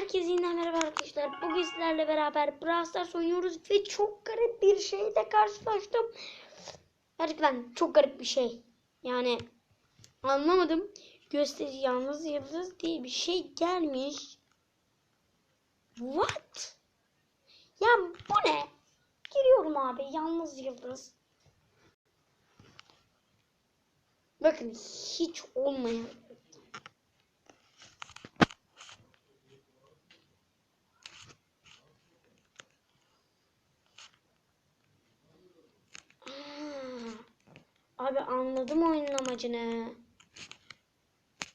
Herkese yeniden merhaba arkadaşlar. Bugün sizlerle beraber Brawl Stars oynuyoruz ve çok garip bir şeyle karşılaştım. Gerçekten çok garip bir şey. Yani anlamadım. Gösterici yalnız yıldız diye bir şey gelmiş. What? Ya bu ne? Giriyorum abi yalnız yıldız. Bakın hiç olmayan Aa, Abi anladım oyunun amacını.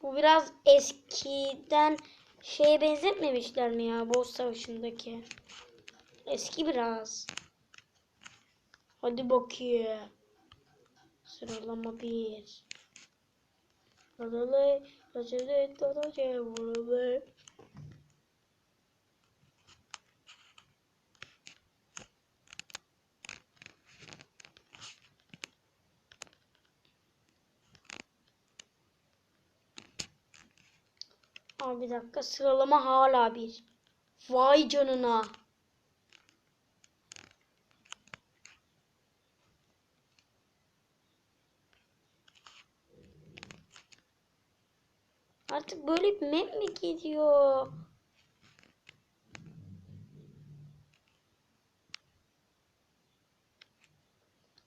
Bu biraz eskiden şeye benzetmemişler mi ya Boss Savaşı'ndaki? Eski biraz. Hadi bakayım. Sıralama bir. Lalalı, lalalı, lalalı, lalalı. Abi bir dakika sıralama hala bir. Vay canına. Artık böyle bir map mi geliyor?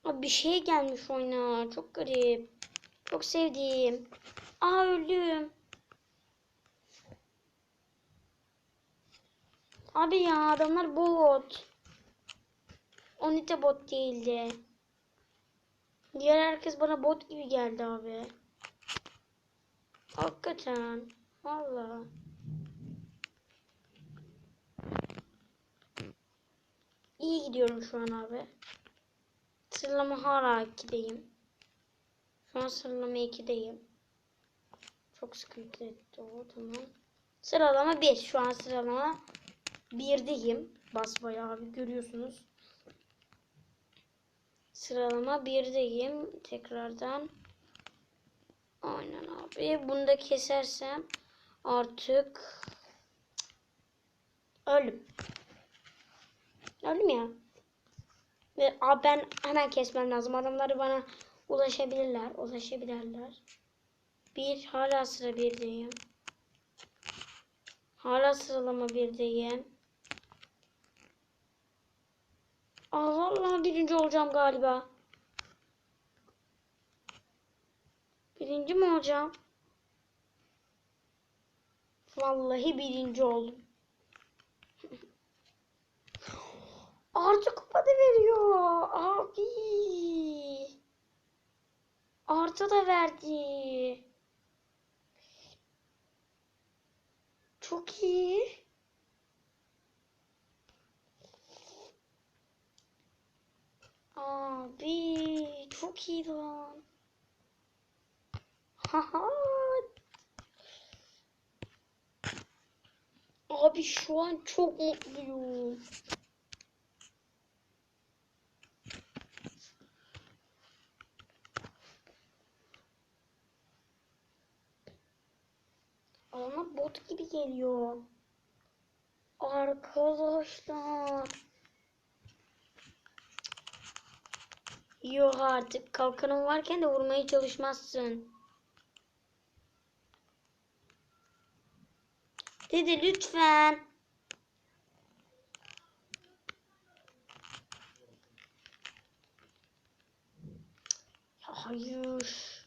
Abi bir şey gelmiş oyuna. Çok garip. Çok sevdiğim. Aa öldüm. Abi ya adamlar bot. Onite bot değildi. Diğer herkes bana bot gibi geldi abi. Hakikaten. Valla. İyi gidiyorum şu an abi. Sıralama hala 2'deyim. Şu an sıralama 2'deyim. Çok sıkıntı etti o tamam. Sıralama 1. Şu an sıralama birdeyim. Basbayağı abi görüyorsunuz. Sıralama birdeyim. Tekrardan. Aynen abi. Bunu da kesersem artık ölüm. Öldüm ya. Ve abi ben hemen kesmem lazım. Adamlar bana ulaşabilirler. Ulaşabilirler. Bir hala sıra birdeyim. Hala sıralama birdeyim. Aa, vallahi birinci olacağım galiba. Birinci mi olacağım? Vallahi birinci oldum. Artı kupa da veriyor. Abi. Artı da verdi. Çok iyi. Abi çok iyi lan. Haha. Abi şu an çok mutluyum. Ama bot gibi geliyor. Arkadaşlar. Yok artık kalkanın varken de vurmaya çalışmazsın. Dede lütfen. Ya hayır.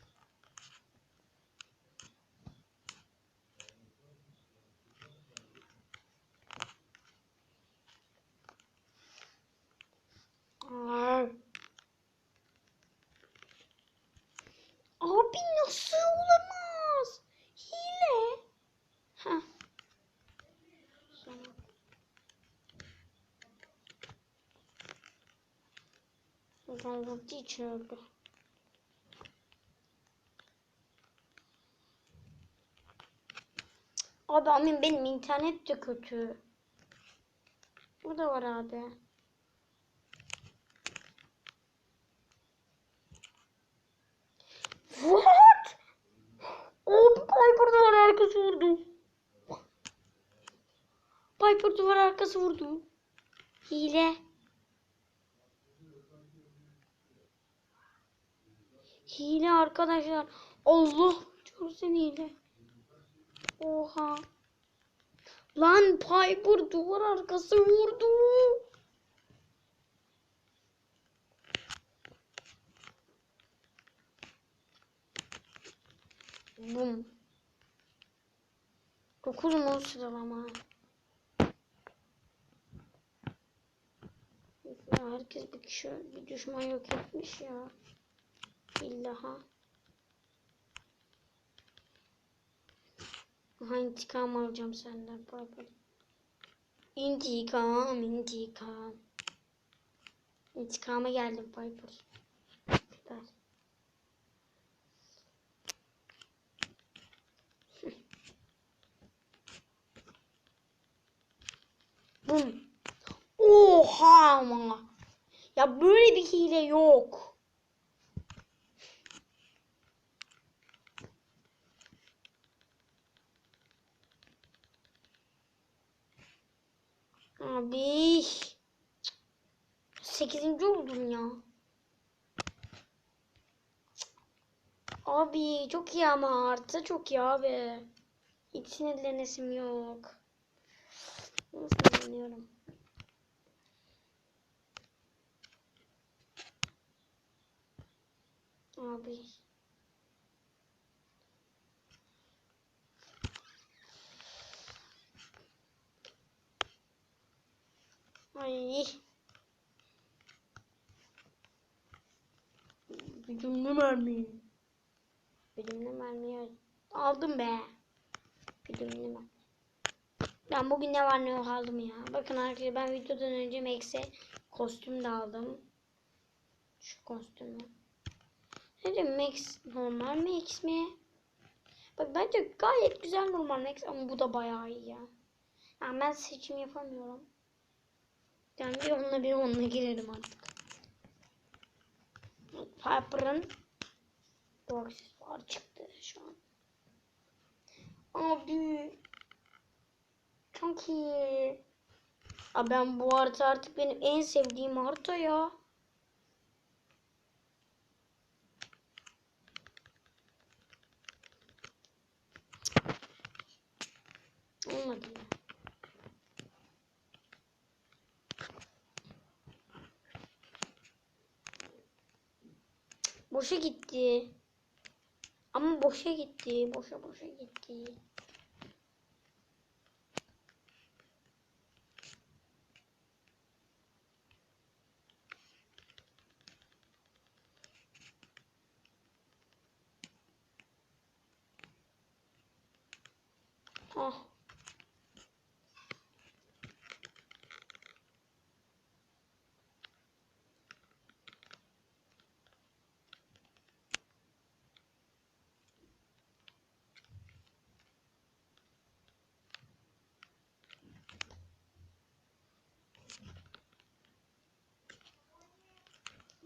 Aa. Abi nasıl olamaz? Hile. Heh. Sonra. Buradan vurdu için öldü. Abi amin benim internet de kötü. Bu da var abi. What? Abi Piper'da var herkes vurdu. Piper duvar arkası vurdu. Hile. Hile arkadaşlar. Allah görsün hile. Oha. Lan Piper duvar arkası vurdu. Bum. 9 mu sıralama? Ya herkes bir kişi bir düşman yok etmiş ya. İllaha. Aha intikam alacağım senden Piper. İntikam, intikam. İntikama geldim Piper. Güzel. Bum. Oha ama. Ya böyle bir hile yok. Abi. Sekizinci oldum ya. Abi çok iyi ama artı çok iyi abi. Hiç sinirlenesim yok. Sinirleniyorum. Abi. Ay. Güdümlü mermi. Güdümlü mermi aldım be. Güdümlü mermi. Ben bugün ne var ne yok aldım ya. Bakın arkadaşlar ben videodan önce Max'e kostüm de aldım. Şu kostümü. Ne diyorum Max normal Max mi? Bak bence gayet güzel normal Max ama bu da bayağı iyi ya. Yani ben seçim yapamıyorum. Yani bir onunla bir onunla girelim artık. Piper'ın bu aksesuar çıktı şu an. Abi çok iyi. Ben bu harita artık benim en sevdiğim harita ya. Olmadı ya. Boşa gitti. Ama boşa gitti. Boşa boşa gitti. Ah.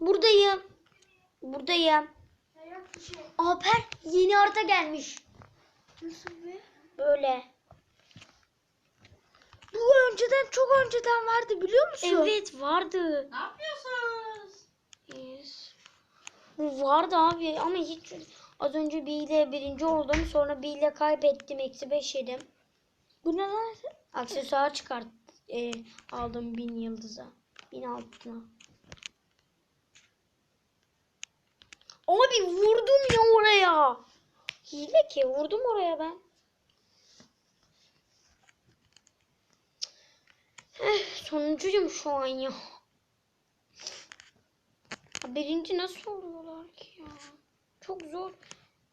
Buradayım. Buradayım. Alper yeni harita gelmiş. Nasıl be? Böyle. Bu önceden çok önceden vardı biliyor musun? Evet vardı. Ne yapıyorsunuz? Yes. Bu vardı abi ama hiç az önce bir ile birinci oldum sonra bir ile kaybettim eksi beş yedim. Bu ne lan? Aksesuar çıkart e, aldım bin yıldıza. Bin altına. Abi vurdum ya oraya. Hile ki vurdum oraya ben. Eh, sonuncuyum şu an ya. Birinci nasıl oluyorlar ki ya? Çok zor.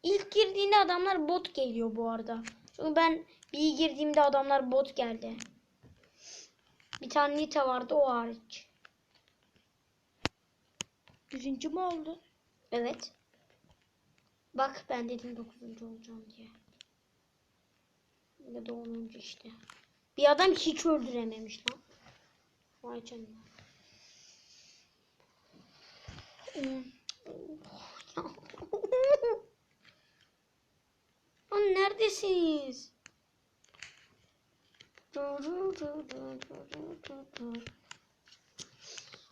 İlk girdiğinde adamlar bot geliyor bu arada. Çünkü ben bir girdiğimde adamlar bot geldi. Bir tane Nita vardı o hariç. Birinci mi oldu? Evet. Bak ben dedim 9. olacağım diye. Ya da 10. işte. Bir adam hiç öldürememiş lan. Vay canına. Lan neredesiniz?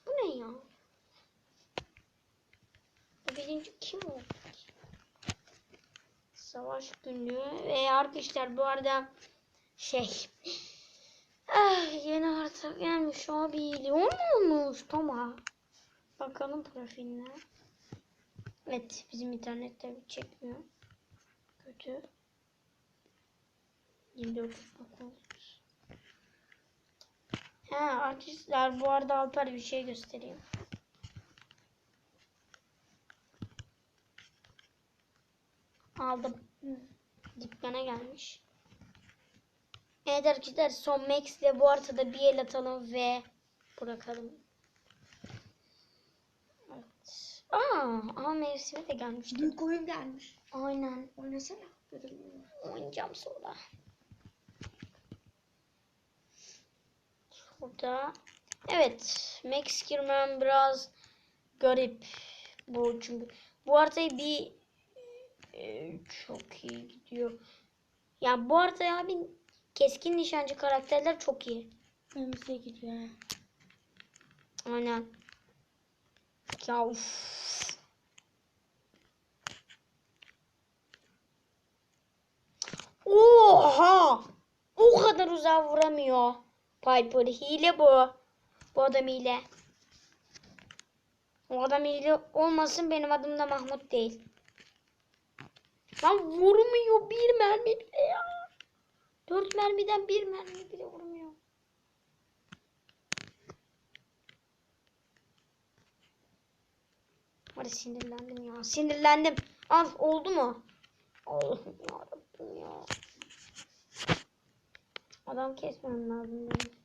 Bu ne ya? Bu birinci kim oldu? Savaş günlüğü ve arkadaşlar bu arada şey ah, yeni harita gelmiş abi. O mu olmuş? Tamam. Bakalım profiline. Evet bizim internette bir çekmiyor. Kötü. 24 bakıyoruz. Ha arkadaşlar bu arada Alper bir şey göstereyim. Aldım. Dükkana gelmiş. Evet arkadaşlar son Max ile bu haritada bir el atalım ve bırakalım. Evet. Aa, aa mevsimi de gelmiş. Büyük oyun gelmiş. Aynen. Oynasana. Oynayacağım sonra. Burada. Evet. Max girmem biraz garip. Bu çünkü bu haritayı bir e, çok iyi gidiyor. Yani bu haritaya abi keskin nişancı karakterler çok iyi. Önümüze gidiyor. Aynen. Ya uf. Oha! O kadar uzağa vuramıyor. Piper hile bu. Bu adam hile. O adam hile olmasın benim adım da Mahmut değil. Lan vurmuyor bir mermi bile ya. Dört mermiden bir mermi bile vurmuyor. Hadi sinirlendim ya. Sinirlendim. Al oldu mu? Allah'ım ya. Adam kesmem lazım benim.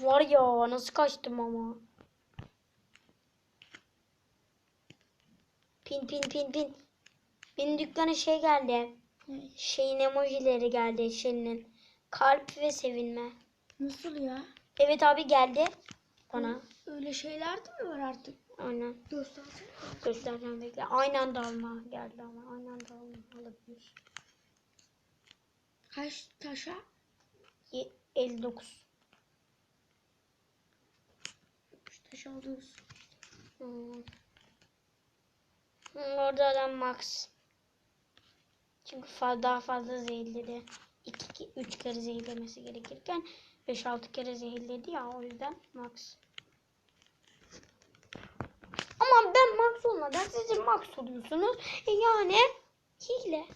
Var ya nasıl kaçtım ama. Pin pin pin pin. Benim dükkana şey geldi. Şeyin emojileri geldi şeyinin. Kalp ve sevinme. Nasıl ya? Evet abi geldi bana. Öyle şeyler de mi var artık? Aynen. Göstersene. Göstereceğim bekle. Aynı anda alma geldi ama aynı anda alma alabilir. Kaç taşa? Ye- 59. Üç taş alıyoruz. Hmm. Orada adam max. Çünkü daha fazla zehirledi. 2 3 kere zehirlemesi gerekirken 5-6 kere zehirledi ya o yüzden max. Ama ben max olmadan siz max oluyorsunuz. E yani hile.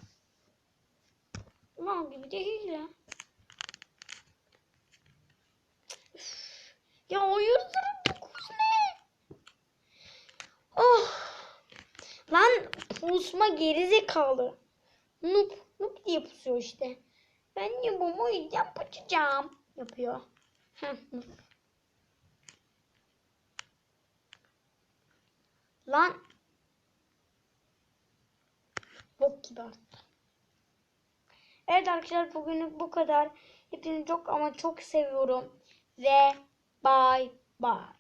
Mal gibi de hile. Ya o ne? Oh. Lan pusma gerizekalı. Noob. Noob diye pusuyor işte. Ben yapım o yüzden pusacağım. Yapıyor. Lan. Bok gibi attı. Evet arkadaşlar bugünlük bu kadar. Hepinizi çok ama çok seviyorum. Ve bye bye.